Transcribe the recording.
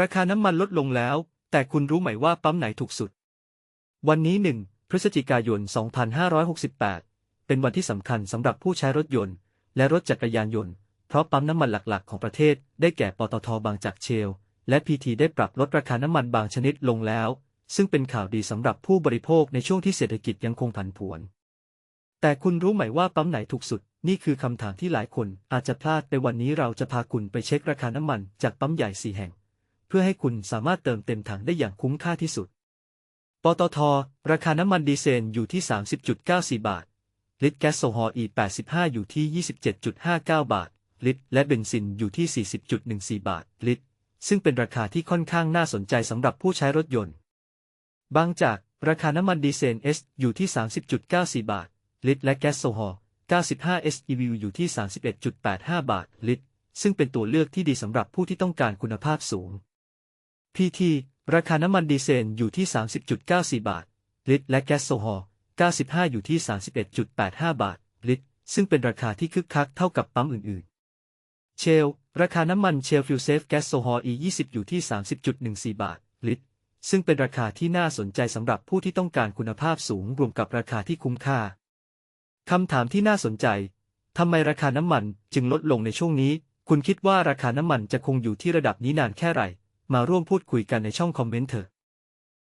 ราคาน้ำมันลดลงแล้ว แต่คุณรู้ไหมว่าปั๊มไหนถูกสุด วันนี้1พฤศจิกายน 2568 เป็นวันที่สำคัญสำหรับผู้ใช้รถยนต์ และรถจักรยานยนต์ เพราะปั๊มน้ำมันหลักๆ ของประเทศ ได้แก่ปตทบางจากเชล และพีทีได้ปรับลดราคาน้ำมันบางชนิดลงแล้ว ซึ่งเป็นข่าวดีสำหรับผู้บริโภคในช่วงที่เศรษฐกิจยังคงผันผวน แต่คุณรู้ไหมว่าปั๊มไหนถูกสุด นี่คือคำถามที่หลายคนอาจจะพลาดในวันนี้เราจะพาคุณไปเช็คราคาน้ำมันจากปั๊มใหญ่สี่แห่ง เพื่อให้คุณสามารถเติมเต็มถังได้อย่างคุ้มค่าที่สุด ปตท ราคาน้ำมันดีเซลอยู่ที่ 30.94 บาท ลิตรแก๊สโซฮอล์ E85 อยู่ที่ 27.59 บาท ลิตร และเบนซินอยู่ที่ 40.14 บาท ลิตร ซึ่งเป็นราคาที่ค่อนข้างน่าสนใจสำหรับผู้ใช้รถยนต์ บางจาก ราคาน้ำมันดีเซล S อยู่ที่ 30.94 บาท ลิตร และแก๊สโซฮอล์ 95 SEV อยู่ที่ 31.85 บาท ลิตร ซึ่งเป็นตัวเลือกที่ดีสำหรับผู้ที่ต้องการคุณภาพสูง PT ราคาน้ำมันดีเซลอยู่ที่ 30.94 บาท ลิตร และแก๊สโซฮอล์95 อยู่ที่ 31.85 บาท ลิตร ซึ่งเป็นราคาที่คึกคักเท่ากับปั๊มอื่นๆ เชล ราคาน้ำมันเชลฟิลเซฟแก๊สโซฮอล์ E20 อยู่ที่ 30.14 บาท ลิตร ซึ่งเป็นราคาที่น่าสนใจสำหรับผู้ที่ต้องการคุณภาพสูงรวมกับราคาที่คุ้มค่า คำถามที่น่าสนใจ ทำไมราคาน้ำมันจึงลดลงในช่วงนี้ คุณคิดว่าราคาน้ำมันจะคงอยู่ที่ระดับนี้นานแค่ไหน มาร่วมพูดคุยกันในช่องคอมเมนต์เถอะ